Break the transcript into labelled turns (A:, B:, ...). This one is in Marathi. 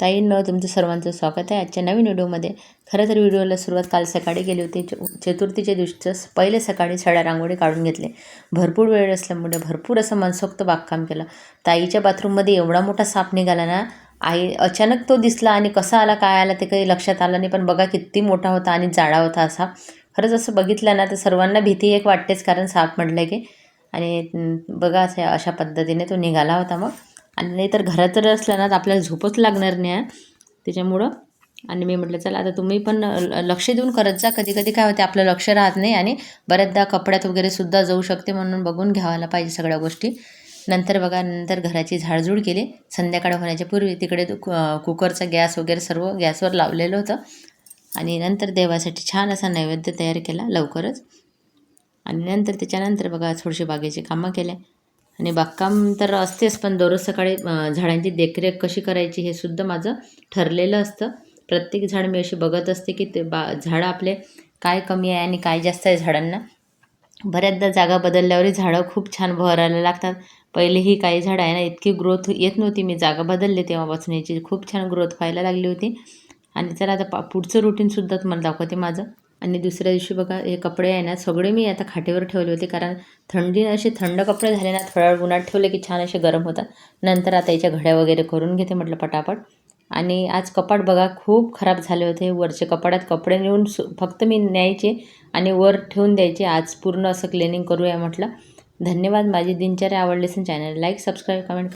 A: ताईंनो तुमचं सर्वांचं स्वागत आहे. आजच्या नवीन व्हिडिओमध्ये खरं तर व्हिडिओला सुरुवात काल सकाळी केली होती. चतुर्थीच्या दिवशीचं पहिले सकाळी सड्या रांगोळी काढून घेतले. भरपूर वेळ असल्यामुळे भरपूर असं मनसोक्त बागकाम केलं. ताईच्या बाथरूममध्ये एवढा मोठा साप निघाला ना आई अचानक तो दिसला आणि कसा आला काय आला ते काही लक्षात आलं नाही. पण बघा किती मोठा होता आणि जाडा होता असा. खरंच असं बघितलं ना तर सर्वांना भीती एक वाटतेच कारण साप म्हटलं की. आणि बघा असे अशा पद्धतीने तो निघाला होता मग. आणि नाही तर घरात जर असलं ना तर आपल्याला झोपच लागणार नाही आहे. त्याच्यामुळं. आणि मी म्हटलं चला आता तुम्ही पण ल- लक्ष देऊन करत जा. कधी कधी काय होते आपलं लक्ष राहत नाही आणि बऱ्याचदा कपड्यात वगैरे सुद्धा जाऊ शकते म्हणून बघून घ्यायला पाहिजे सगळ्या गोष्टी. नंतर बघा नंतर घराची झाडझूड केली. संध्याकाळ होण्याच्या पूर्वी तिकडे कुकरचा गॅस वगैरे सर्व गॅसवर लावलेलं होतं. आणि नंतर देवासाठी छान असा नैवेद्य तयार केला लवकरच. आणि नंतर त्याच्यानंतर बघा थोडीशी बागेची कामं केले. आणि बागकाम तर असतेच पण दररोज सकाळी झाडांची देखरेख कशी करायची हे सुद्धा माझं ठरलेलं असतं. प्रत्येक झाड मी अशी बघत असते की ते बा झाडं आपले काय कमी आहे आणि काय जास्त आहे झाडांना. बऱ्याचदा जागा बदलल्यावरही झाडं खूप छान बहरायला लागतात. पहिले ही काही झाडं आहे ना इतकी ग्रोथ येत नव्हती. मी जागा बदलली तेव्हापासून याची खूप छान ग्रोथ व्हायला लागली होती. आणि चला आता पा पुढचं रुटीनसुद्धा तुम्हाला दाखवते माझं. आणि दुसऱ्या दिवशी बघा हे कपडे आहे ना सगळे मी आता खाटेवर ठेवले होते. कारण थंडी असे थंड कपडे झाले ना थोड्या उन्हात ठेवले की छान असे गरम होतात. नंतर आता याच्या घड्या वगैरे करून घेते म्हटलं पटापट. आणि आज कपाट बघा खूप खराब झाले होते. वरचे कपाटात कपडे नेऊन सु फक्त मी न्यायचे आणि वर ठेवून द्यायचे. आज पूर्ण असं क्लिनिंग करूया म्हटलं. धन्यवाद. माझी दिनचर्या आवडली असेल चॅनल लाईक सबस्क्राईब कमेंट